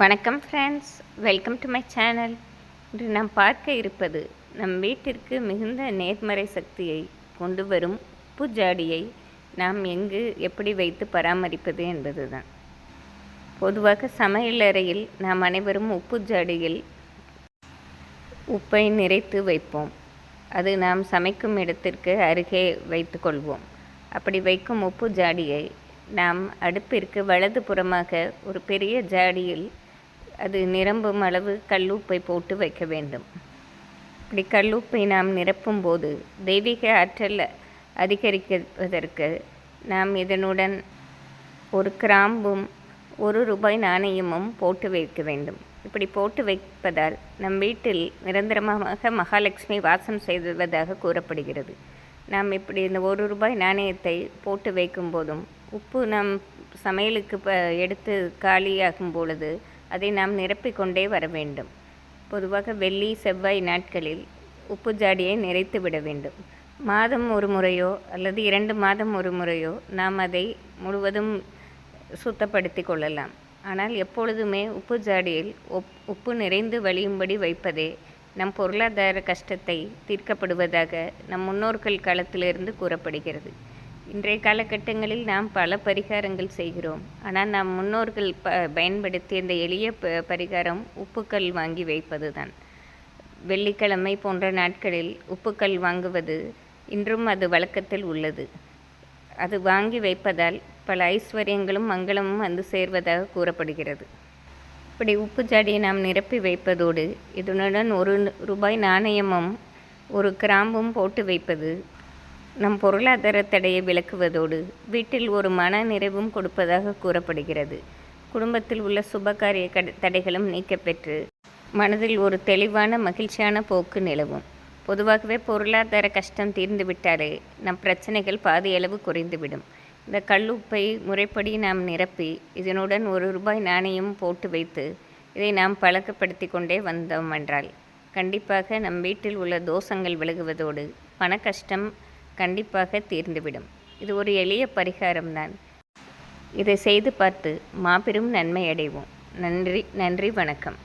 வணக்கம் friends welcome to my channel இன்று நாம் பார்க்க இருப்பது நம் வீட்டிற்கு மிகுந்த நேர்மறை சக்தியை கொண்டு வரும் உப்பு ஜாடியை நாம் எங்கு எப்படி வைத்து பராமரிப்பது என்பதுதான். பொதுவாக சமையலறையில் நாம் அனைவரும் உப்பு ஜாடியில் உப்பை நிறைத்து வைப்போம். அது நாம் சமைக்கும் இடத்திற்கு அருகே வைத்துக்கொள்வோம் அப்படி வைக்கும் உப்பு ஜாடியை நாம் அடுப்பிற்கு வலது புறமாக ஒரு பெரிய ஜாடியில் அது நிரம்பும் அளவு கல்லுப்பை போட்டு வைக்க வேண்டும். இப்படி கல்லுப்பை நாம் நிரப்பும் போது தெய்வீக ஆற்றல் அதிகரிப்பதற்கு நாம் இதனுடன் ஒரு கிராம்பும் ஒரு ரூபாய் நாணயமும் போட்டு வைக்க வேண்டும். இப்படி போட்டு வைப்பதால் நம் வீட்டில் நிரந்தரமாக மகாலட்சுமி வாசம் செய்வதாக கூறப்படுகிறது. நாம் இப்படி இந்த ஒரு ரூபாய் நாணயத்தை போட்டு வைக்கும் போதும் உப்பு நாம் சமையலுக்கு ப எடுத்து காலியாகும் பொழுது அதை நாம் நிரப்பிக்கொண்டே வர வேண்டும். பொதுவாக வெள்ளி செவ்வாய் நாட்களில் உப்பு ஜாடியை நிறைத்து விட வேண்டும். மாதம் ஒரு முறையோ அல்லது இரண்டு மாதம் ஒரு முறையோ நாம் அதை முழுவதும் சுத்தப்படுத்தி கொள்ளலாம். ஆனால் எப்பொழுதுமே உப்பு ஜாடியில் உப் உப்பு நிறைந்து வழியும்படி வைப்பதே நம் பொருளாதார கஷ்டத்தை தீர்க்கப்படுவதாக நம் முன்னோர்கள் காலத்திலிருந்து கூறப்படுகிறது. இன்றைய காலகட்டங்களில் நாம் பல பரிகாரங்கள் செய்கிறோம். ஆனால் நம் முன்னோர்கள் ப பயன்படுத்திய இந்த எளிய ப பரிகாரம் உப்புக்கல் வாங்கி வைப்பது தான் வெள்ளிக்கிழமை போன்ற நாட்களில் உப்புக்கல் வாங்குவது இன்றும் அது வழக்கத்தில் உள்ளது. அது வாங்கி வைப்பதால் பல ஐஸ்வர்யங்களும் மங்களமும் வந்து சேர்வதாக கூறப்படுகிறது. இப்படி உப்பு ஜாடியை நாம் நிரப்பி வைப்பதோடு இதனுடன் ஒரு ரூபாய் நாணயமும் ஒரு கிராம்பும் போட்டு வைப்பது நம் பொருளாதார தடையை விளக்குவதோடு வீட்டில் ஒரு மன நிறைவும் கொடுப்பதாக கூறப்படுகிறது. குடும்பத்தில் உள்ள சுபகாரிய தடைகளும் நீக்கப்பெற்று மனதில் ஒரு தெளிவான மகிழ்ச்சியான போக்கு நிலவும். பொதுவாகவே பொருளாதார கஷ்டம் தீர்ந்துவிட்டாலே நம் பிரச்சனைகள் பாதியளவு குறைந்துவிடும். இந்த கல்லுப்பை முறைப்படி நாம் நிரப்பி இதனுடன் ஒரு ரூபாய் நாணயம் போட்டு வைத்து இதை நாம் பழக்கப்படுத்தி கொண்டே வந்தோம் என்றால் கண்டிப்பாக நம் வீட்டில் உள்ள தோஷங்கள் விலகுவதோடு பண கஷ்டம் கண்டிப்பாக தீர்ந்துவிடும். இது ஒரு எளிய பரிகாரம்தான். இதை செய்து பார்த்து மாபெரும் நன்மை அடைவோம் நன்றி நன்றி வணக்கம்.